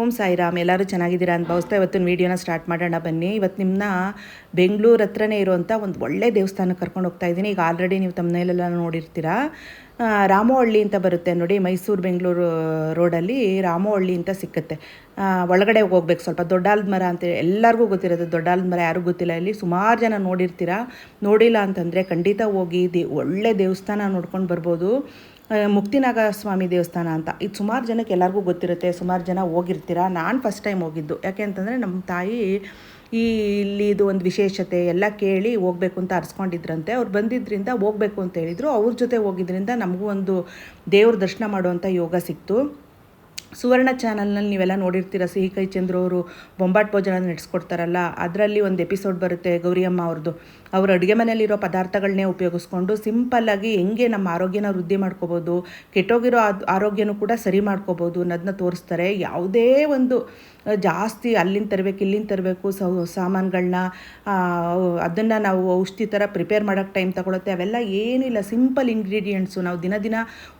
ಓಂ ಸಾಯಿರಾಮ್, ಎಲ್ಲರೂ ಚೆನ್ನಾಗಿದ್ದೀರಾ ಅಂತ ಭಾವಿಸ್ತಾ ಇವತ್ತಿನ ವೀಡಿಯೋನ ಸ್ಟಾರ್ಟ್ ಮಾಡೋಣ ಬನ್ನಿ. ಇವತ್ತು ನಿಮ್ಮನ್ನ ಬೆಂಗಳೂರು ಹತ್ರನೇ ಇರುವಂಥ ಒಂದು ಒಳ್ಳೆ ದೇವಸ್ಥಾನಕ್ಕೆ ಕರ್ಕೊಂಡು ಹೋಗ್ತಾ ಇದ್ದೀನಿ. ಈಗ ಆಲ್ರೆಡಿ ನೀವು ತಮ್ಮನೇಲೆಲ್ಲ ನೋಡಿರ್ತೀರಾ. ರಾಮೋಹಳ್ಳಿ ಅಂತ ಬರುತ್ತೆ ನೋಡಿ, ಮೈಸೂರು ಬೆಂಗಳೂರು ರೋಡಲ್ಲಿ ರಾಮೋಹಳ್ಳಿ ಅಂತ ಸಿಕ್ಕುತ್ತೆ. ಒಳಗಡೆ ಹೋಗ್ಬೇಕು, ಸ್ವಲ್ಪ ದೊಡ್ಡಾಲದ ಮರ ಅಂತ ಎಲ್ಲರಿಗೂ ಗೊತ್ತಿರೋದು ದೊಡ್ಡಾಲದ ಮರ, ಯಾರಿಗೂ ಗೊತ್ತಿಲ್ಲ. ಇಲ್ಲಿ ಸುಮಾರು ಜನ ನೋಡಿರ್ತೀರಾ. ನೋಡಿಲ್ಲ ಅಂತಂದರೆ ಖಂಡಿತ ಹೋಗಿ ದೇ, ಒಳ್ಳೆ ದೇವಸ್ಥಾನ ನೋಡ್ಕೊಂಡು ಬರ್ಬೋದು. ಮುಕ್ತಿನಾಗ ಸ್ವಾಮಿ ದೇವಸ್ಥಾನ ಅಂತ. ಇದು ಸುಮಾರು ಜನಕ್ಕೆ ಎಲ್ಲರಿಗೂ ಗೊತ್ತಿರುತ್ತೆ, ಸುಮಾರು ಜನ ಹೋಗಿರ್ತೀರ? ನಾನು ಫಸ್ಟ್ ಟೈಮ್ ಹೋಗಿದ್ದು. ಯಾಕೆ ಅಂತಂದರೆ ನಮ್ಮ ತಾಯಿ ಈ ಇಲ್ಲಿ ಇದು ಒಂದು ವಿಶೇಷತೆ, ಎಲ್ಲ ಕೇಳಿ ಹೋಗ್ಬೇಕು ಅಂತ ಅರ್ಸ್ಕೊಂಡಿದ್ರಂತೆ. ಅವ್ರು ಬಂದಿದ್ದರಿಂದ ಹೋಗ್ಬೇಕು ಅಂತ ಹೇಳಿದರು. ಅವ್ರ ಜೊತೆ ಹೋಗಿದ್ರಿಂದ ನಮಗೂ ಒಂದು ದೇವ್ರ ದರ್ಶನ ಮಾಡುವಂಥ ಯೋಗ ಸಿಕ್ತು. ಸುವರ್ಣ ಚಾನಲ್ನಲ್ಲಿ ನೀವೆಲ್ಲ ನೋಡಿರ್ತೀರ, ಸಿಹಿ ಕೈ ಚಂದ್ರು ಅವರು ಬೊಂಬಾಟ್ ಭೋಜನ ನಡೆಸ್ಕೊಡ್ತಾರಲ್ಲ, ಅದರಲ್ಲಿ ಒಂದು ಎಪಿಸೋಡ್ ಬರುತ್ತೆ ಗೌರಿಯಮ್ಮ ಅವ್ರದ್ದು ಅವರು ಅಡುಗೆ ಮನೆಯಲ್ಲಿರೋ ಪದಾರ್ಥಗಳನ್ನೇ ಉಪಯೋಗಿಸ್ಕೊಂಡು ಸಿಂಪಲ್ಲಾಗಿ ಹೆಂಗೆ ನಮ್ಮ ಆರೋಗ್ಯನ ವೃದ್ಧಿ ಮಾಡ್ಕೋಬೋದು, ಕೆಟ್ಟೋಗಿರೋ ಆರೋಗ್ಯನೂ ಕೂಡ ಸರಿ ಮಾಡ್ಕೋಬೋದು ಅನ್ನೋದನ್ನ ತೋರಿಸ್ತಾರೆ. ಯಾವುದೇ ಒಂದು ಜಾಸ್ತಿ ಅಲ್ಲಿಂದ ತರಬೇಕು, ಇಲ್ಲಿಂದ ತರಬೇಕು ಸೌ ಸಾಮಾನುಗಳನ್ನ ಅದನ್ನು ನಾವು ಔಷಧಿ ಥರ ಪ್ರಿಪೇರ್ ಮಾಡೋಕ್ಕೆ ಟೈಮ್ ತಗೊಳುತ್ತೆ. ಅವೆಲ್ಲ ಏನಿಲ್ಲ, ಸಿಂಪಲ್ ಇಂಗ್ರೀಡಿಯೆಂಟ್ಸು. ನಾವು ದಿನ ದಿನ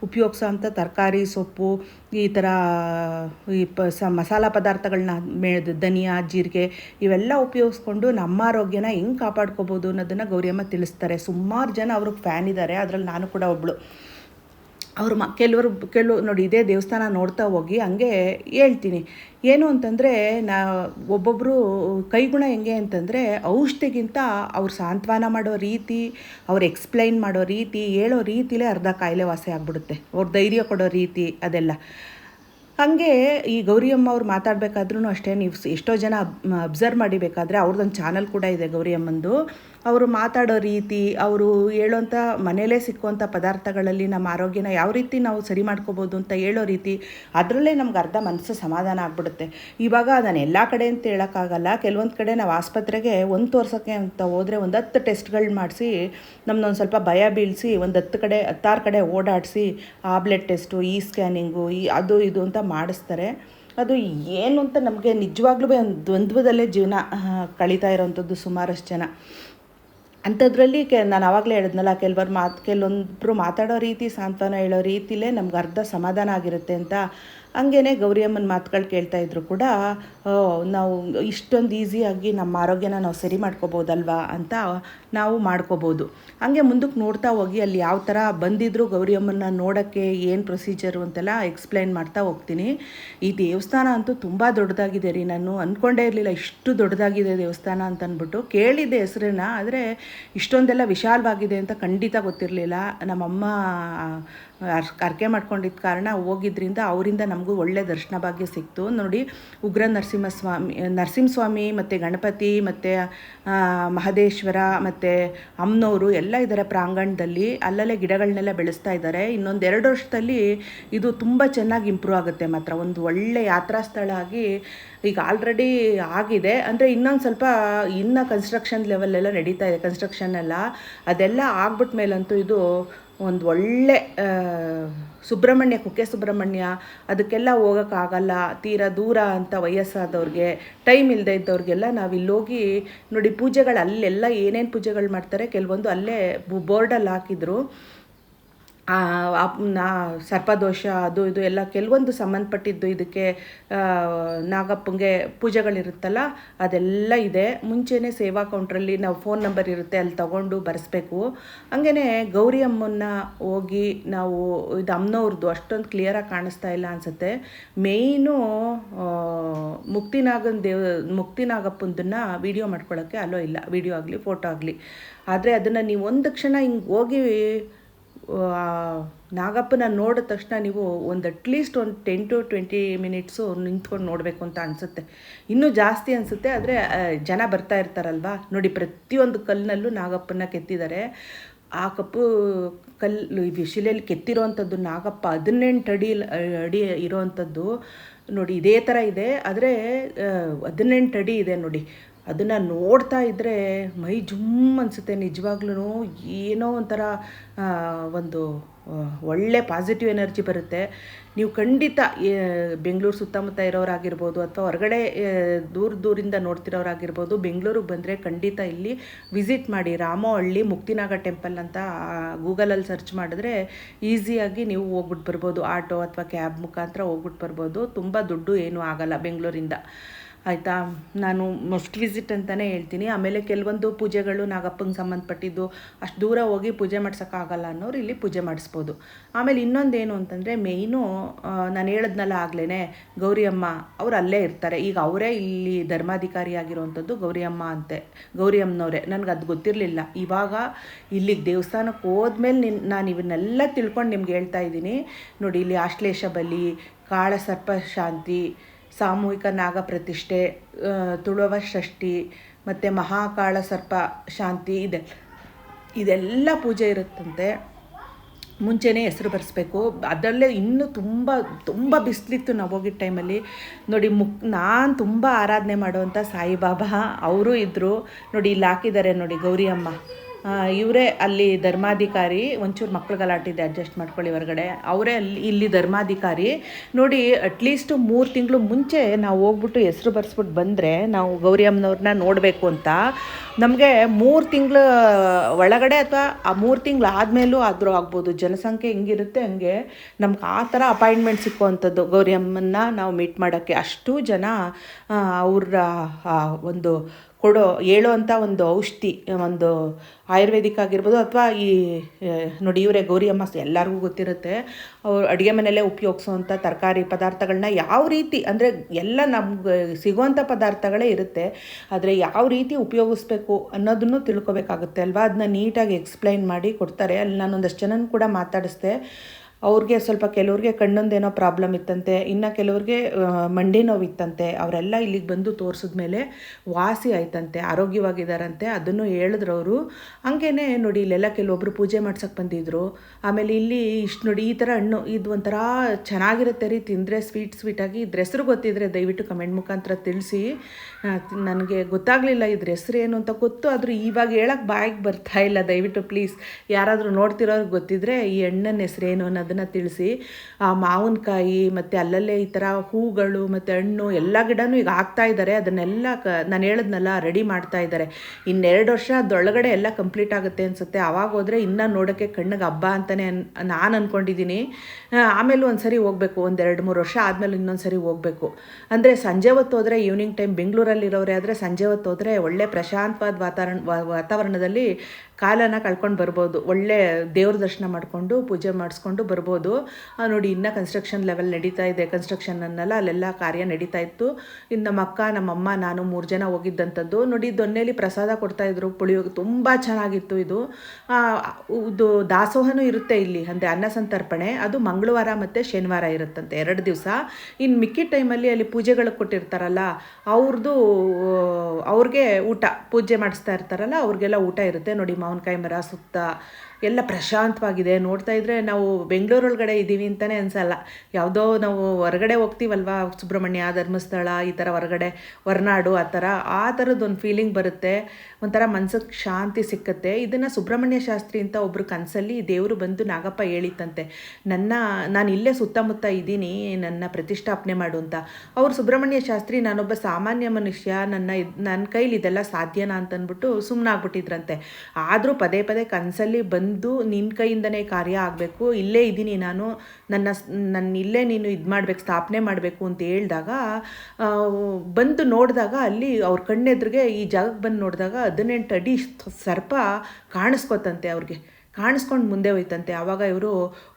ಉಪಯೋಗಿಸೋ ಅಂಥ ತರಕಾರಿ, ಸೊಪ್ಪು ಈ ಥರ, ಈ ಪ, ಸ, ಮಸಾಲ ಪದಾರ್ಥಗಳನ್ನ ಮೇ ಧನಿಯಾ, ಜೀರಿಗೆ ಇವೆಲ್ಲ ಉಪಯೋಗಿಸ್ಕೊಂಡು ನಮ್ಮ ಆರೋಗ್ಯನ ಹೆಂಗೆ ಕಾಪಾಡ್ಕೋಬೋದು ಅನ್ನೋದನ್ನು ಗೌರಿಯಮ್ಮ ತಿಳಿಸ್ತಾರೆ. ಸುಮಾರು ಜನ ಅವ್ರಿಗೆ ಫ್ಯಾನ್ ಇದ್ದಾರೆ ಅದರಲ್ಲಿ ನಾನು ಕೂಡ ಒಬ್ಬಳು ಅವರು ಮ, ಕೆಲವರು, ಕೆಲವು ನೋಡಿ ಇದೇ ದೇವಸ್ಥಾನ ನೋಡ್ತಾ ಹೋಗಿ ಹಂಗೆ ಹೇಳ್ತೀನಿ. ಏನು ಅಂತಂದರೆ, ನಾ ಒಬ್ಬೊಬ್ಬರು ಕೈಗುಣ ಹೆಂಗೆ ಅಂತಂದರೆ, ಔಷಧಿಗಿಂತ ಅವ್ರು ಸಾಂತ್ವನ ಮಾಡೋ ರೀತಿ, ಅವ್ರು ಎಕ್ಸ್ಪ್ಲೈನ್ ಮಾಡೋ ರೀತಿ, ಹೇಳೋ ರೀತಿಲೇ ಅರ್ಧ ಕಾಯಿಲೆ ವಾಸಿ ಆಗ್ಬಿಡುತ್ತೆ. ಅವ್ರ ಧೈರ್ಯ ಕೊಡೋ ರೀತಿ ಅದೆಲ್ಲ. ಹಾಗೆ ಈ ಗೌರಿಯಮ್ಮ ಅವ್ರು ಮಾತಾಡಬೇಕಾದ್ರೂ ಅಷ್ಟೇ, ನೀವು ಎಷ್ಟೋ ಜನ ಅಬ್ಸರ್ವ್ ಮಾಡಿಬೇಕಾದ್ರೆ ಅವ್ರದ್ದೊಂದು ಚಾನಲ್ ಕೂಡ ಇದೆ ಗೌರಿಯಮ್ಮಂದು. ಅವರು ಮಾತಾಡೋ ರೀತಿ, ಅವರು ಹೇಳೋಂಥ ಮನೆಯಲ್ಲೇ ಸಿಕ್ಕುವಂಥ ಪದಾರ್ಥಗಳಲ್ಲಿ ನಮ್ಮ ಆರೋಗ್ಯನ ಯಾವ ರೀತಿ ನಾವು ಸರಿ ಮಾಡ್ಕೋಬೋದು ಅಂತ ಹೇಳೋ ರೀತಿ ಅದರಲ್ಲೇ ನಮ್ಗೆ ಅರ್ಧ ಮನಸ್ಸು ಸಮಾಧಾನ ಆಗ್ಬಿಡುತ್ತೆ. ಇವಾಗ ನಾನು ಎಲ್ಲ ಕಡೆ ಅಂತ ಹೇಳೋಕ್ಕಾಗಲ್ಲ. ಕೆಲವೊಂದು ಕಡೆ ನಾವು ಆಸ್ಪತ್ರೆಗೆ ಒಂದು ತೋರ್ಸೋಕ್ಕೆ ಅಂತ ಹೋದರೆ ಒಂದು ಹತ್ತು ಟೆಸ್ಟ್ಗಳು ಮಾಡಿಸಿ ನಮ್ಮನ್ನೊಂದು ಸ್ವಲ್ಪ ಭಯ ಬೀಳಿಸಿ, ಒಂದು ಹತ್ತು ಕಡೆ, ಹತ್ತಾರು ಕಡೆ ಓಡಾಡಿಸಿ, ಆ ಬ್ಲಡ್ ಟೆಸ್ಟು, ಈ ಸ್ಕ್ಯಾನಿಂಗು, ಈ ಅದು ಇದು ಅಂತ ಮಾಡಿಸ್ತಾರೆ. ಅದು ಏನು ಅಂತ ನಮಗೆ ನಿಜವಾಗ್ಲೂ ಒಂದು ದ್ವಂದ್ವದಲ್ಲೇ ಜೀವನ ಕಳೀತಾ ಇರೋವಂಥದ್ದು ಸುಮಾರಷ್ಟು ಜನ. ಅಂಥದ್ರಲ್ಲಿ ಕೆ, ನಾನು ಆವಾಗಲೇ ಹೇಳಿದ್ನಲ್ಲ, ಕೆಲವರು ಮಾತು ಕೆಲವೊಬ್ಬರು ಮಾತಾಡೋ ರೀತಿ, ಸಾಂತ್ವನ ಹೇಳೋ ರೀತಿಲೇ ನಮ್ಗೆ ಅರ್ಧ ಸಮಾಧಾನ ಆಗಿರುತ್ತೆ ಅಂತ ಹಂಗೇನೆ ಗೌರಿಯಮ್ಮನ ಮಾತುಗಳು ಕೇಳ್ತಾ ಇದ್ರು ಕೂಡ ನಾವು ಇಷ್ಟೊಂದು ಈಸಿಯಾಗಿ ನಮ್ಮ ಆರೋಗ್ಯನ ನಾವು ಸರಿ ಮಾಡ್ಕೋಬೋದಲ್ವಾ? ಅಂತ ನಾವು ಮಾಡ್ಕೋಬೋದು. ಹಂಗೆ ಮುಂದಕ್ಕೆ ನೋಡ್ತಾ ಹೋಗಿ ಅಲ್ಲಿ ಯಾವ ಥರ ಬಂದಿದ್ರು ಗೌರಿಯಮ್ಮನ ನೋಡೋಕ್ಕೆ ಏನು ಪ್ರೊಸೀಜರು ಅಂತೆಲ್ಲ ಎಕ್ಸ್ಪ್ಲೈನ್ ಮಾಡ್ತಾ ಹೋಗ್ತೀನಿ. ಈ ದೇವಸ್ಥಾನ ಅಂತೂ ತುಂಬ ದೊಡ್ಡದಾಗಿದೆ ರೀ. ನಾನು ಅಂದ್ಕೊಂಡೇ ಇರಲಿಲ್ಲ ಇಷ್ಟು ದೊಡ್ಡದಾಗಿದೆ ದೇವಸ್ಥಾನ ಅಂತ ಅಂದ್ಬಿಟ್ಟು ಕೇಳಿದ್ದೆ ಹೆಸರನ್ನ, ಆದರೆ ಇಷ್ಟೊಂದೆಲ್ಲ ವಿಶಾಲವಾಗಿದೆ ಅಂತ ಖಂಡಿತ ಗೊತ್ತಿರಲಿಲ್ಲ. ನಮ್ಮಮ್ಮ ಅರ್- ಅರ್ಕೆ ಮಾಡ್ಕೊಂಡಿದ್ದ ಕಾರಣ ಹೋಗಿದ್ರಿಂದ ಅವರಿಂದ ನಮಗೂ ಒಳ್ಳೆ ದರ್ಶನ ಭಾಗ್ಯ ಸಿಕ್ತು. ನೋಡಿ, ಉಗ್ರ ನರಸಿಂಹಸ್ವಾಮಿ ನರಸಿಂಹಸ್ವಾಮಿ ಮತ್ತು ಗಣಪತಿ ಮತ್ತು ಮಹದೇಶ್ವರ ಮತ್ತು ಅಮ್ಮನವರು ಎಲ್ಲ ಇದ್ದಾರೆ ಪ್ರಾಂಗಣದಲ್ಲಿ ಅಲ್ಲಲ್ಲೇ ಗಿಡಗಳನ್ನೆಲ್ಲ ಬೆಳೆಸ್ತಾ ಇದ್ದಾರೆ. ಇನ್ನೊಂದು ಎರಡು ವರ್ಷದಲ್ಲಿ ಇದು ತುಂಬ ಚೆನ್ನಾಗಿ ಇಂಪ್ರೂವ್ ಆಗುತ್ತೆ ಮಾತ್ರ. ಒಂದು ಒಳ್ಳೆ ಯಾತ್ರಾ ಸ್ಥಳ ಆಗಿ ಈಗ ಆಲ್ರೆಡಿ ಆಗಿದೆ. ಅಂದರೆ ಇನ್ನೊಂದು ಸ್ವಲ್ಪ ಇನ್ನೂ ಕನ್ಸ್ಟ್ರಕ್ಷನ್ ಲೆವೆಲೆಲ್ಲ ನಡೀತಾ ಇದೆ. ಕನ್ಸ್ಟ್ರಕ್ಷನ್ ಎಲ್ಲ ಅದೆಲ್ಲ ಆಗ್ಬಿಟ್ಟ ಮೇಲಂತೂ ಇದು ಒಂದು ಒಳ್ಳೆ ಸುಬ್ರಹ್ಮಣ್ಯ, ಕುಕ್ಕೆ ಸುಬ್ರಹ್ಮಣ್ಯ, ಅದಕ್ಕೆಲ್ಲ ಹೋಗೋಕ್ಕಾಗಲ್ಲ ತೀರಾ ದೂರ ಅಂತ ವಯಸ್ಸಾದವ್ರಿಗೆ ಟೈಮ್ ಇಲ್ಲದೆ ಇದ್ದವ್ರಿಗೆಲ್ಲ ನಾವು ಇಲ್ಲೋಗಿ ನೋಡಿ ಪೂಜೆಗಳು ಅಲ್ಲೆಲ್ಲ ಏನೇನು ಪೂಜೆಗಳು ಮಾಡ್ತಾರೆ, ಕೆಲವೊಂದು ಅಲ್ಲೇ ಬೋರ್ಡಲ್ಲಿ ಹಾಕಿದ್ರು. ಸರ್ಪದೋಷ ಅದು ಇದು ಎಲ್ಲ ಕೆಲವೊಂದು ಸಂಬಂಧಪಟ್ಟಿದ್ದು ಇದಕ್ಕೆ ಆ, ನಾಗಪ್ಪಂಗೆ ಪೂಜೆಗಳಿರುತ್ತಲ್ಲ ಅದೆಲ್ಲ ಇದೆ. ಮುಂಚೆನೇ ಸೇವಾ ಕೌಂಟ್ರಲ್ಲಿ ನಾವು ಫೋನ್ ನಂಬರ್ ಇರುತ್ತೆ ಅಲ್ಲಿ ತಗೊಂಡು ಬರೆಸ್ಬೇಕು. ಹಂಗೇ ಗೌರಿ ಅಮ್ಮನ್ನ ಹೋಗಿ ನಾವು ಇದು ಅಮ್ಮನವ್ರದ್ದು ಅಷ್ಟೊಂದು ಕ್ಲಿಯರಾಗಿ ಕಾಣಿಸ್ತಾ ಇಲ್ಲ ಅನಿಸುತ್ತೆ. ಮೇಯ್ನು ಮುಕ್ತಿನಾಗನ್ ದೇವ್ ಮುಕ್ತಿನಾಗಪ್ಪಂದನ್ನು ವೀಡಿಯೋ ಮಾಡ್ಕೊಳ್ಳೋಕ್ಕೆ ಅಲ್ಲೋ ಇಲ್ಲ. ವೀಡಿಯೋ ಆಗಲಿ ಫೋಟೋ ಆಗಲಿ. ಆದರೆ ಅದನ್ನು ನೀವು ಒಂದು ಕ್ಷಣ ಹಿಂಗೆ ಹೋಗಿ ಆ, ನಾಗಪ್ಪನ ನೋಡಿದ ತಕ್ಷಣ ನೀವು ಒಂದು ಅಟ್ಲೀಸ್ಟ್ ಒಂದು ಟೆನ್ ಟು ಟ್ವೆಂಟಿ ಮಿನಿಟ್ಸು ನಿಂತ್ಕೊಂಡು ನೋಡಬೇಕು ಅಂತ ಅನಿಸುತ್ತೆ. ಇನ್ನೂ ಜಾಸ್ತಿ ಅನಿಸುತ್ತೆ, ಆದರೆ ಜನ ಬರ್ತಾ ಇರ್ತಾರಲ್ವ? ನೋಡಿ, ಪ್ರತಿಯೊಂದು ಕಲ್ಲಿನಲ್ಲೂ ನಾಗಪ್ಪನ ಕೆತ್ತಿದ್ದಾರೆ ಆ ಕಪ್ಪು ಕಲ್ಲು, ಈ ಶಿಲೆಯಲ್ಲಿ ಕೆತ್ತಿರೋವಂಥದ್ದು ನಾಗಪ್ಪ, ಹದಿನೆಂಟು ಅಡಿ ಅಡಿ ಇರೋವಂಥದ್ದು ನೋಡಿ, ಇದೇ ಥರ ಇದೆ. ಆದರೆ ಹದಿನೆಂಟು ಅಡಿ ಇದೆ ನೋಡಿ. ಅದನ್ನು ನೋಡ್ತಾ ಇದ್ದರೆ ಮೈ ಜುಮ್ ಅನಿಸುತ್ತೆ. ನಿಜವಾಗ್ಲೂ ಏನೋ ಒಂಥರ ಒಂದು ಒಳ್ಳೆ ಪಾಸಿಟಿವ್ ಎನರ್ಜಿ ಬರುತ್ತೆ. ನೀವು ಖಂಡಿತ ಬೆಂಗಳೂರು ಸುತ್ತಮುತ್ತ ಇರೋರಾಗಿರ್ಬೋದು ಅಥವಾ ಹೊರಗಡೆ ದೂರ ದೂರಿಂದ ನೋಡ್ತಿರೋರಾಗಿರ್ಬೋದು, ಬೆಂಗಳೂರಿಗೆ ಬಂದರೆ ಖಂಡಿತ ಇಲ್ಲಿ ವಿಸಿಟ್ ಮಾಡಿ. ರಾಮಹಳ್ಳಿ ಮುಕ್ತಿನಾಗ ಟೆಂಪಲ್ ಅಂತ ಗೂಗಲಲ್ಲಿ ಸರ್ಚ್ ಮಾಡಿದ್ರೆ ಈಸಿಯಾಗಿ ನೀವು ಹೋಗ್ಬಿಟ್ಟು ಬರ್ಬೋದು. ಆಟೋ ಅಥವಾ ಕ್ಯಾಬ್ ಮುಖಾಂತರ ಹೋಗ್ಬಿಟ್ಟು ಬರ್ಬೋದು. ತುಂಬ ದುಡ್ಡು ಏನೂ ಆಗಲ್ಲ ಬೆಂಗಳೂರಿಂದ. ಆಯಿತಾ? ನಾನು ಮಸ್ಟ್ ವಿಸಿಟ್ ಅಂತಲೇ ಹೇಳ್ತೀನಿ. ಆಮೇಲೆ ಕೆಲವೊಂದು ಪೂಜೆಗಳು ನಾಗಪ್ಪಂಗೆ ಸಂಬಂಧಪಟ್ಟಿದ್ದು, ಅಷ್ಟು ದೂರ ಹೋಗಿ ಪೂಜೆ ಮಾಡ್ಸೋಕ್ಕಾಗಲ್ಲ ಅನ್ನೋರು ಇಲ್ಲಿ ಪೂಜೆ ಮಾಡಿಸ್ಬೋದು. ಆಮೇಲೆ ಇನ್ನೊಂದೇನು ಅಂತಂದರೆ ಮೇಯ್ನು ನಾನು ಹೇಳಿದ್ನಲ್ಲ ಆಗ್ಲೇ ಗೌರಿ ಅಮ್ಮ ಅವ್ರು ಅಲ್ಲೇ ಇರ್ತಾರೆ. ಈಗ ಅವರೇ ಇಲ್ಲಿ ಧರ್ಮಾಧಿಕಾರಿ ಆಗಿರುವಂಥದ್ದು ಗೌರಿ ಅಮ್ಮ ಅಂತೆ ಗೌರಿ ಅಮ್ಮನವರೇ ನನಗೆ ಅದು ಗೊತ್ತಿರಲಿಲ್ಲ. ಇವಾಗ ಇಲ್ಲಿಗೆ ದೇವಸ್ಥಾನಕ್ಕೆ ಹೋದ್ಮೇಲೆ ನಿನ್, ನಾನು ಇವನ್ನೆಲ್ಲ ತಿಳ್ಕೊಂಡು ನಿಮ್ಗೆ ಹೇಳ್ತಾ ಇದ್ದೀನಿ. ನೋಡಿ, ಇಲ್ಲಿ ಆಶ್ಲೇಷ ಬಲಿ, ಕಾಳಸರ್ಪ ಶಾಂತಿ ಸಾಮೂಹಿಕ ನಾಗ ಪ್ರತಿಷ್ಠೆ ಆ, ತುಳುವ ಷಷ್ಠಿ ಮತ್ತು ಮಹಾಕಾಳ ಸರ್ಪ ಶಾಂತಿ ಇದೆ. ಇದೆಲ್ಲ ಪೂಜೆ ಇರುತ್ತಂತೆ. ಮುಂಚೆನೇ ಹೆಸರು ಬರೆಸ್ಬೇಕು. ಅದರಲ್ಲೇ ಇನ್ನೂ ತುಂಬ ತುಂಬ ಬಿಸಿಲಿತ್ತು ನಾವು ಹೋಗಿದ್ದ ಟೈಮಲ್ಲಿ. ನೋಡಿ ಮುಕ್ ನಾನು ತುಂಬ ಆರಾಧನೆ ಮಾಡುವಂಥ ಸಾಯಿಬಾಬಾ ಅವರು ಇದ್ದರು ನೋಡಿ ಇಲ್ಲಿ ಹಾಕಿದ್ದಾರೆ ನೋಡಿ ಗೌರಿ ಅಮ್ಮ ಇವರೇ ಅಲ್ಲಿ ಧರ್ಮಾಧಿಕಾರಿ, ಒಂಚೂರು ಮಕ್ಳು ಗಲಾಟಿದೆ ಅಡ್ಜಸ್ಟ್ ಮಾಡ್ಕೊಳ್ಳಿ ಹೊರಗಡೆ. ಅವರೇ ಅಲ್ಲಿ, ಇಲ್ಲಿ ಧರ್ಮಾಧಿಕಾರಿ. ನೋಡಿ ಅಟ್ಲೀಸ್ಟ್ ಮೂರು ತಿಂಗಳು ಮುಂಚೆ ನಾವು ಹೋಗ್ಬಿಟ್ಟು ಹೆಸರು ಬರ್ಸ್ಬಿಟ್ಟು ಬಂದರೆ ನಾವು ಗೌರಿ ಅಮ್ಮನವ್ರನ್ನ ನೋಡಬೇಕು ಅಂತ. ನಮಗೆ ಮೂರು ತಿಂಗಳು ಒಳಗಡೆ ಅಥವಾ ಆ ಮೂರು ತಿಂಗಳು ಆದಮೇಲೂ ಆದರೂ ಆಗ್ಬೋದು. ಜನಸಂಖ್ಯೆ ಹೆಂಗಿರುತ್ತೆ ಹಂಗೆ ನಮ್ಗೆ ಆ ಥರ ಅಪಾಯಿಂಟ್ಮೆಂಟ್ ಸಿಕ್ಕುವಂಥದ್ದು ಗೌರಿ ಅಮ್ಮನ್ನ ನಾವು ಮೀಟ್ ಮಾಡೋಕ್ಕೆ. ಅಷ್ಟು ಜನ ಅವರ ಒಂದು ಕೊಡೋ ಹೇಳೋವಂಥ ಒಂದು ಔಷಧಿ, ಒಂದು ಆಯುರ್ವೇದಿಕ್ ಆಗಿರ್ಬೋದು ಅಥವಾ ಈ ನೋಡಿ ಇವರೇ ಗೌರಿ ಅಮ್ಮ ಎಲ್ಲರಿಗೂ ಗೊತ್ತಿರುತ್ತೆ. ಅವ್ರು ಅಡುಗೆ ಮನೆಯಲ್ಲೇ ಉಪಯೋಗಿಸೋವಂಥ ತರಕಾರಿ ಪದಾರ್ಥಗಳನ್ನ ಯಾವ ರೀತಿ, ಅಂದರೆ ಎಲ್ಲ ನಮ್ಗೆ ಸಿಗುವಂಥ ಪದಾರ್ಥಗಳೇ ಇರುತ್ತೆ. ಆದರೆ ಯಾವ ರೀತಿ ಉಪಯೋಗಿಸ್ಬೇಕು ಅನ್ನೋದನ್ನು ತಿಳ್ಕೊಬೇಕಾಗುತ್ತೆ ಅಲ್ವಾ? ಅದನ್ನ ನೀಟಾಗಿ ಎಕ್ಸ್ಪ್ಲೈನ್ ಮಾಡಿ ಕೊಡ್ತಾರೆ. ಅಲ್ಲಿ ನಾನು ಒಂದಷ್ಟು ಜನನ ಕೂಡ ಮಾತಾಡಿಸ್ದೆ. ಅವ್ರಿಗೆ ಸ್ವಲ್ಪ ಕೆಲವ್ರಿಗೆ ಕಣ್ಣೊಂದೇನೋ ಪ್ರಾಬ್ಲಮ್ ಇತ್ತಂತೆ, ಇನ್ನು ಕೆಲವ್ರಿಗೆ ಮಂಡಿ ನೋವು ಇತ್ತಂತೆ, ಅವರೆಲ್ಲ ಇಲ್ಲಿಗೆ ಬಂದು ತೋರಿಸಿದ್ಮೇಲೆ ವಾಸಿ ಆಯ್ತಂತೆ ಆರೋಗ್ಯವಾಗಿದ್ದಾರಂತೆ ಅದನ್ನು ಹೇಳಿದ್ರು ಅವರು ಹಂಗೇನೆ ನೋಡಿ ಇಲ್ಲೆಲ್ಲ ಕೆಲವೊಬ್ರು ಪೂಜೆ ಮಾಡ್ಸಕ್ಕೆ ಬಂದಿದ್ರು. ಆಮೇಲೆ ಇಲ್ಲಿ ಇಷ್ಟು ನೋಡಿ ಈ ಥರ ಹಣ್ಣು, ಇದು ಒಂಥರ ಚೆನ್ನಾಗಿರುತ್ತೆ ರೀ, ತಿಂದರೆ ಸ್ವೀಟ್ ಸ್ವೀಟಾಗಿ ಇದ್ರ ಹೆಸರು ಗೊತ್ತಿದ್ರೆ ದಯವಿಟ್ಟು ಕಮೆಂಟ್ ಮುಖಾಂತರ ತಿಳಿಸಿ. ನನಗೆ ಗೊತ್ತಾಗಲಿಲ್ಲ ಇದ್ರ ಹೆಸರು ಏನು ಅಂತ ಗೊತ್ತು, ಆದರೂ ಇವಾಗ ಹೇಳಕ್ಕೆ ಬಾಯಿಗೆ ಬರ್ತಾ ಇಲ್ಲ, ದಯವಿಟ್ಟು ಪ್ಲೀಸ್ ಯಾರಾದರೂ ನೋಡ್ತಿರೋರಿಗೆ ಗೊತ್ತಿದ್ರೆ ಈ ಹಣ್ಣಿನ ಹೆಸರೇನು ಅನ್ನೋದನ್ನು ತಿಳಿಸಿ, ಆ ಮಾವಿನಕಾಯಿ ಮತ್ತು ಅಲ್ಲಲ್ಲೇ ಈ ಥರ ಹೂಗಳು ಮತ್ತು ಹಣ್ಣು ಎಲ್ಲ ಗಿಡನೂ ಈಗ ಹಾಕ್ತಾ ಇದ್ದಾರೆ ಅದನ್ನೆಲ್ಲ ಕ, ನಾನು ಹೇಳಿದ್ನಲ್ಲ ರೆಡಿ ಮಾಡ್ತಾ ಇದ್ದಾರೆ ಇನ್ನೆರಡು ವರ್ಷ ಅದೊಳಗಡೆ ಎಲ್ಲ ಕಂಪ್ಲೀಟ್ ಆಗುತ್ತೆ ಅನಿಸುತ್ತೆ. ಆವಾಗ ಹೋದರೆ ಇನ್ನೂ ನೋಡೋಕ್ಕೆ ಕಣ್ಣಿಗೆ ಹಬ್ಬ ಅಂತಲೇ ನಾನು ಅಂದ್ಕೊಂಡಿದ್ದೀನಿ ಆಮೇಲೆ ಒಂದು ಸರಿ ಹೋಗಬೇಕು, ಒಂದೆರಡು ಮೂರು ವರ್ಷ ಆದಮೇಲೆ ಇನ್ನೊಂದು ಸರಿ ಹೋಗಬೇಕು. ಅಂದರೆ ಸಂಜೆ ಹೊತ್ತು ಹೋದರೆ ಈವ್ನಿಂಗ್ ಟೈಮ್ ಬೆಂಗಳೂರಲ್ಲಿರೋರೇ ಆದರೆ ಸಂಜೆ ಹೊತ್ತು ಹೋದರೆ ಒಳ್ಳೆ ಪ್ರಶಾಂತವಾದ ವಾತಾವರಣ ವಾತಾವರಣದಲ್ಲಿ ಕಾಲನ ಕಳ್ಕೊಂಡು ಬರ್ಬೋದು. ಒಳ್ಳೆ ದೇವ್ರ ದರ್ಶನ ಮಾಡಿಕೊಂಡು, ಪೂಜೆ ಮಾಡಿಸ್ಕೊಂಡು ಬರ್ಬೋದು. ನೋಡಿ, ಇನ್ನೂ ಕನ್ಸ್ಟ್ರಕ್ಷನ್ ಲೆವೆಲ್ ನಡೀತಾ ಇದೆ. ಕನ್ಸ್ಟ್ರಕ್ಷನ್ ಅನ್ನಲ್ಲ, ಅಲ್ಲೆಲ್ಲ ಕಾರ್ಯ ನಡೀತಾ ಇತ್ತು. ಇನ್ನು ನಮ್ಮ ಅಕ್ಕ ನಮ್ಮಮ್ಮ ನಾನು ಮೂರು ಜನ ಹೋಗಿದ್ದಂಥದ್ದು. ನೋಡಿ, ದೊನ್ನೆಲಿ ಪ್ರಸಾದ ಕೊಡ್ತಾಯಿದ್ರು ಪುಳಿಯೋಗ ತುಂಬ ಚೆನ್ನಾಗಿತ್ತು ಇದು. ಇದು ದಾಸೋಹನೂ ಇರುತ್ತೆ ಇಲ್ಲಿ. ಅಂದರೆ ಅನ್ನ ಸಂತರ್ಪಣೆ. ಅದು ಮಂಗಳವಾರ ಮತ್ತು ಶನಿವಾರ ಇರುತ್ತಂತೆ, ಎರಡು ದಿವಸ. ಇನ್ನು ಮಿಕ್ಕಿ ಟೈಮಲ್ಲಿ ಅಲ್ಲಿ ಪೂಜೆಗಳಿಗೆ ಕೊಟ್ಟಿರ್ತಾರಲ್ಲ ಅವ್ರದ್ದು ಅವ್ರಿಗೆ ಊಟ, ಪೂಜೆ ಮಾಡಿಸ್ತಾ ಇರ್ತಾರಲ್ಲ, ಅವ್ರಿಗೆಲ್ಲ ಊಟ ಇರುತ್ತೆ. ನೋಡಿ ಮಾವಿನಕಾಯಿ ಮರ ಸುತ್ತ ಎಲ್ಲ ಪ್ರಶಾಂತವಾಗಿದೆ. ನೋಡ್ತಾ ಇದ್ರೆ ನಾವು ಬೆಂಗಳೂರೊಳಗಡೆ ಇದ್ದೀವಿ ಅಂತಲೇ ಅನ್ಸಲ್ಲ. ಯಾವುದೋ ನಾವು ಹೊರಗಡೆ ಹೋಗ್ತೀವಲ್ವ, ಸುಬ್ರಹ್ಮಣ್ಯ, ಧರ್ಮಸ್ಥಳ, ಈ ಥರ ಹೊರಗಡೆ, ಹೊರನಾಡು, ಆ ಥರ ಆ ಥರದ್ದು ಒಂದು ಫೀಲಿಂಗ್ ಬರುತ್ತೆ. ಒಂಥರ ಮನಸ್ಸಿಗೆ ಶಾಂತಿ ಸಿಕ್ಕತ್ತೆ. ಇದನ್ನು ಸುಬ್ರಹ್ಮಣ್ಯ ಶಾಸ್ತ್ರಿ ಅಂತ ಒಬ್ಬರು ಕನಸಲ್ಲಿ ದೇವರು ಬಂದು ನಾಗಪ್ಪ ಹೇಳಿತ್ತಂತೆ. ನನ್ನ, ನಾನು ಇಲ್ಲೇ ಸುತ್ತಮುತ್ತ ಇದ್ದೀನಿ, ನನ್ನ ಪ್ರತಿಷ್ಠಾಪನೆ ಮಾಡು ಅಂತ. ಅವರು ಸುಬ್ರಹ್ಮಣ್ಯ ಶಾಸ್ತ್ರಿ, ನಾನೊಬ್ಬ ಸಾಮಾನ್ಯ ಮನುಷ್ಯ, ನನ್ನ ನನ್ನ ಕೈಲಿ ಇದೆಲ್ಲ ಸಾಧ್ಯನಾ ಅಂತಂದ್ಬಿಟ್ಟು ಸುಮ್ಮನಾಗ್ಬಿಟ್ಟಿದ್ರಂತೆ ಆದರೂ ಪದೇ ಪದೇ ಕನಸಲ್ಲಿ ಬಂದು ನಿನ್ನ ಕೈಯಿಂದನೇ ಕಾರ್ಯ ಆಗಬೇಕು, ಇಲ್ಲೇ ಇದ್ದೀನಿ ನಾನು, ನನ್ನ ನನ್ನ ಇಲ್ಲೇ ನೀನು ಇದು ಮಾಡಬೇಕು, ಸ್ಥಾಪನೆ ಮಾಡಬೇಕು ಅಂತ ಹೇಳಿದಾಗ ಬಂದು ನೋಡಿದಾಗ ಅಲ್ಲಿ ಅವ್ರ ಕಣ್ಣೆದ್ರಿಗೆ ಈ ಜಾಗಕ್ಕೆ ಬಂದು ನೋಡಿದಾಗ ಹದಿನೆಂಟು ಅಡಿ ಸರ್ಪ ಕಾಣಿಸ್ಕೊತಂತೆ ಅವ್ರಿಗೆ. ಕಾಣಿಸ್ಕೊಂಡು ಮುಂದೆ ಹೋಯ್ತಂತೆ. ಆವಾಗ ಇವರು,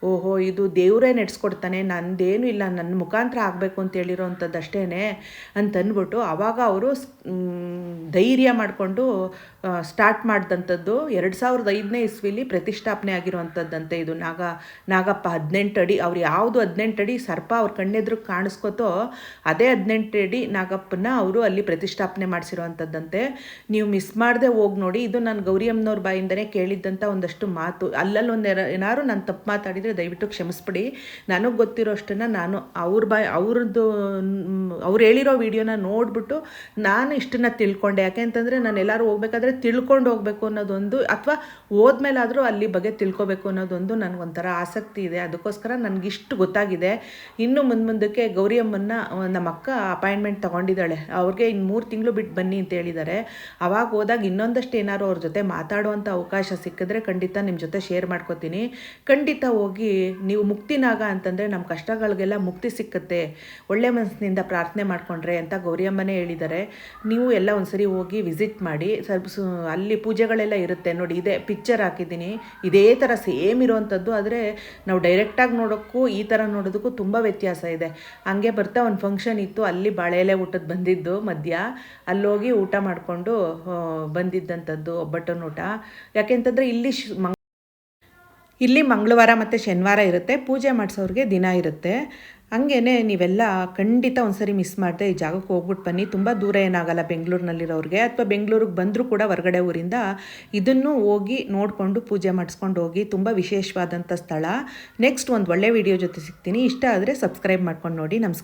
ಓಹೋ, ಇದು ದೇವರೇ ನಡೆಸ್ಕೊಡ್ತಾನೆ, ನಂದೇನು ಇಲ್ಲ ನನ್ನ ಮುಖಾಂತರ ಆಗಬೇಕು ಅಂತ ಹೇಳಿರೋ ಅಂಥದ್ದಷ್ಟೇ ಅಂತಂದ್ಬಿಟ್ಟು ಆವಾಗ ಅವರು ಧೈರ್ಯ ಮಾಡಿಕೊಂಡು ಸ್ಟಾರ್ಟ್ ಮಾಡಿದಂಥದ್ದು ಎರಡು ಸಾವಿರದ ಐದನೇ ಇಸ್ವಿಲಿ ಪ್ರತಿಷ್ಠಾಪನೆ ಆಗಿರುವಂಥದ್ದಂತೆ ಇದು. ನಾಗ, ನಾಗಪ್ಪ ಹದಿನೆಂಟು ಅಡಿ, ಅವ್ರು ಯಾವುದು ಹದಿನೆಂಟು ಅಡಿ ಸರ್ಪ ಅವ್ರ ಕಣ್ಣೆದ್ರು ಕಾಣಿಸ್ಕೊತೋ ಅದೇ ಹದಿನೆಂಟು ಅಡಿ ನಾಗಪ್ಪನ ಅವರು ಅಲ್ಲಿ ಪ್ರತಿಷ್ಠಾಪನೆ ಮಾಡಿಸಿರುವಂಥದ್ದಂತೆ ನೀವು ಮಿಸ್ ಮಾಡದೆ ಹೋಗಿ ನೋಡಿ, ಇದು ನಾನು ಗೌರಿಯಮ್ಮನವ್ರ ಬಾಯಿಂದನೇ ಕೇಳಿದ್ದಂಥ ಒಂದಷ್ಟು ಮಾತು ಅಲ್ಲಲ್ಲಿ ಒಂದು ಏನಾದ್ರು ನಾನು ತಪ್ಪು ಮಾತಾಡಿದರೆ ದಯವಿಟ್ಟು ಕ್ಷಮಿಸ್ಬಿಡಿ. ನನಗೆ ಗೊತ್ತಿರೋ ಅಷ್ಟನ್ನು ನಾನು ಅವ್ರ ಬಾಯ್ ಅವ್ರದ್ದು ಅವ್ರು ಹೇಳಿರೋ ವಿಡಿಯೋನ ನೋಡಿಬಿಟ್ಟು ನಾನು ಇಷ್ಟನ್ನ ತಿಳ್ಕೊಂಡೆ. ಯಾಕೆ ಅಂತಂದರೆ ನಾನು ಎಲ್ಲರೂ ಹೋಗ್ಬೇಕಾದ್ರೆ ತಿಳ್ಕೊಂಡು ಹೋಗಬೇಕು ಅನ್ನೋದೊಂದು, ಅಥವಾ ಹೋದ್ಮೇಲಾದರೂ ಅಲ್ಲಿ ಬಗ್ಗೆ ತಿಳ್ಕೊಬೇಕು ಅನ್ನೋದೊಂದು ನನಗೊಂಥರ ಆಸಕ್ತಿ ಇದೆ. ಅದಕ್ಕೋಸ್ಕರ ನನಗಿಷ್ಟು ಗೊತ್ತಾಗಿದೆ. ಇನ್ನು ಮುಂದೆ ಮುಂದಕ್ಕೆ ಗೌರಿ ನಮ್ಮ ಅಕ್ಕ ಅಪಾಯಿಂಟ್ಮೆಂಟ್ ತಗೊಂಡಿದ್ದಾಳೆ. ಅವ್ರಿಗೆ ಇನ್ನು ಮೂರು ತಿಂಗಳು ಬಿಟ್ಟು ಬನ್ನಿ ಅಂತ ಹೇಳಿದ್ದಾರೆ ಅವಾಗ ಹೋದಾಗ ಇನ್ನೊಂದಷ್ಟು ಏನಾದ್ರು ಅವ್ರ ಜೊತೆ ಮಾತಾಡುವಂಥ ಅವಕಾಶ ಸಿಕ್ಕಿದ್ರೆ ಖಂಡಿತ ನಿಮ್ಮ ಜೊತೆ ಶೇರ್ ಮಾಡ್ಕೋತೀನಿ. ಖಂಡಿತ ಹೋಗಿ ನೀವು ಮುಕ್ತಿನಾಗ ಅಂತಂದರೆ ನಮ್ಮ ಕಷ್ಟಗಳಿಗೆಲ್ಲ ಮುಕ್ತಿ ಸಿಕ್ಕತ್ತೆ. ಒಳ್ಳೆ ಮನಸ್ಸಿನಿಂದ ಪ್ರಾರ್ಥನೆ ಮಾಡಿಕೊಂಡ್ರೆ ಅಂತ ಗೌರಿಯಮ್ಮನೇ ಹೇಳಿದ್ದಾರೆ. ನೀವು ಎಲ್ಲ ಒಂದ್ಸರಿ ಹೋಗಿ ವಿಸಿಟ್ ಮಾಡಿ. ಸ್ವಲ್ಪ ಅಲ್ಲಿ ಪೂಜೆಗಳೆಲ್ಲ ಇರುತ್ತೆ. ನೋಡಿ, ಇದೇ ಪಿಕ್ಚರ್ ಹಾಕಿದ್ದೀನಿ. ಇದೇ ಥರ ಸೇಮ್ ಇರೋವಂಥದ್ದು ಆದರೆ ನಾವು ಡೈರೆಕ್ಟಾಗಿ ನೋಡೋಕ್ಕೂ ಈ ಥರ ನೋಡೋದಕ್ಕೂ ತುಂಬ ವ್ಯತ್ಯಾಸ ಇದೆ. ಹಂಗೆ ಬರ್ತಾ ಒಂದು ಫಂಕ್ಷನ್ ಇತ್ತು. ಅಲ್ಲಿ ಬಾಳೆ ಎಲೆ ಊಟದ ಬಂದಿದ್ದು ಮಧ್ಯ. ಅಲ್ಲೋಗಿ ಊಟ ಮಾಡಿಕೊಂಡು ಬಂದಿದ್ದಂಥದ್ದು ಒಬ್ಬಟ್ಟನ ಊಟ ಯಾಕೆಂತಂದರೆ ಇಲ್ಲಿ ಶ್ ಇಲ್ಲಿ ಮಂಗಳವಾರ ಮತ್ತು ಶನಿವಾರ ಇರುತ್ತೆ, ಪೂಜೆ ಮಾಡಿಸೋರಿಗೆ ದಿನ ಇರುತ್ತೆ. ಹಂಗೇ ನೀವೆಲ್ಲ ಖಂಡಿತ ಒಂದ್ಸರಿ ಮಿಸ್ ಮಾಡಿದೆ ಈ ಜಾಗಕ್ಕೆ ಹೋಗ್ಬಿಟ್ಟು ಬನ್ನಿ. ತುಂಬ ದೂರ ಏನಾಗಲ್ಲ ಬೆಂಗಳೂರಿನಲ್ಲಿರೋರಿಗೆ. ಅಥವಾ ಬೆಂಗಳೂರಿಗೆ ಬಂದರೂ ಕೂಡ ಹೊರಗಡೆ ಊರಿಂದ ಇದನ್ನು ಹೋಗಿ ನೋಡಿಕೊಂಡು ಪೂಜೆ ಮಾಡಿಸ್ಕೊಂಡು ಹೋಗಿ, ತುಂಬ ವಿಶೇಷವಾದಂಥ ಸ್ಥಳ. ನೆಕ್ಸ್ಟ್ ಒಂದು ಒಳ್ಳೆ ವಿಡಿಯೋ ಜೊತೆ ಸಿಗ್ತೀನಿ. ಇಷ್ಟ ಆದರೆ ಸಬ್ಸ್ಕ್ರೈಬ್ ಮಾಡ್ಕೊಂಡು ನೋಡಿ. ನಮಸ್ಕಾರ.